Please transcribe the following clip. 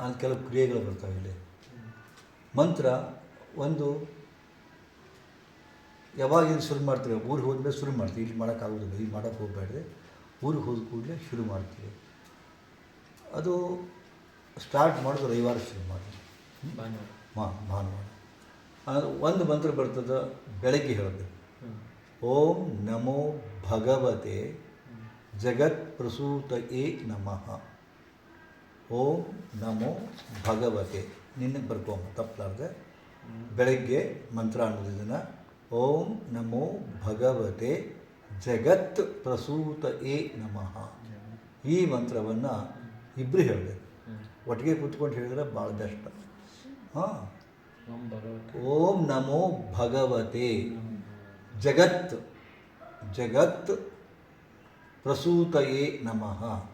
ಅಲ್ಲಿ ಕೆಲವು ಕ್ರಿಯೆಗಳು ಬರ್ತವೆ ಇಲ್ಲಿ. ಮಂತ್ರ ಒಂದು ಯಾವಾಗ ಇದು ಶುರು ಮಾಡ್ತೀವಿ ಊರಿಗೆ ಹೋದ್ಮೇಲೆ ಶುರು ಮಾಡ್ತೀವಿ ಇಲ್ಲಿ ಮಾಡೋಕ್ಕಾಗೋದಿಲ್ಲ ಇಲ್ಲಿ ಮಾಡೋಕ್ಕೆ ಹೋಗಬೇಡ್ರಿ. ಊರಿಗೆ ಹೋದ ಕೂಡಲೇ ಶುರು ಮಾಡ್ತೀವಿ ಅದು ಸ್ಟಾರ್ಟ್ ಮಾಡೋದು ರವಿವಾರ ಶುರು ಮಾಡಿ ಭಾನುವಾರ. ಮಾ ಭಾನುವಾರ. ಒಂದು ಮಂತ್ರ ಬರ್ತದೆ ಬೆಳಗ್ಗೆ ಹೇಳಬೇಕು ಓಂ ನಮೋ ಭಗವತೆ ಜಗತ್ ಪ್ರಸೂತ ಎ ನಮಃ. ಓಂ ನಮೋ ಭಗವತೆ. ನಿನ್ನೆ ಬರ್ಕೊಂಬ ತಪ್ಪಲಾರ್ದೆ ಬೆಳಗ್ಗೆ ಮಂತ್ರ ಅನ್ನೋದಿದ್ದನ್ನು ಓಂ ನಮೋ ಭಗವತೆ. ಜಗತ್ ಪ್ರಸೂತ ಏ ನಮಃ. ಈ ಮಂತ್ರವನ್ನು ಇಬ್ಬರು ಹೇಳಬೇಕು. ಒಟ್ಟಿಗೆ ಕೂತ್ಕೊಂಡು ಹೇಳಿದ್ರೆ ಭಾಳ ಬೆಸ್ಟ್. ಹಾಂ. ಓಂ ನಮೋ ಭಗವತೆ. ಜಗತ್. ಜಗತ್ ಪ್ರಸೂತಯೇ ನಮಃ.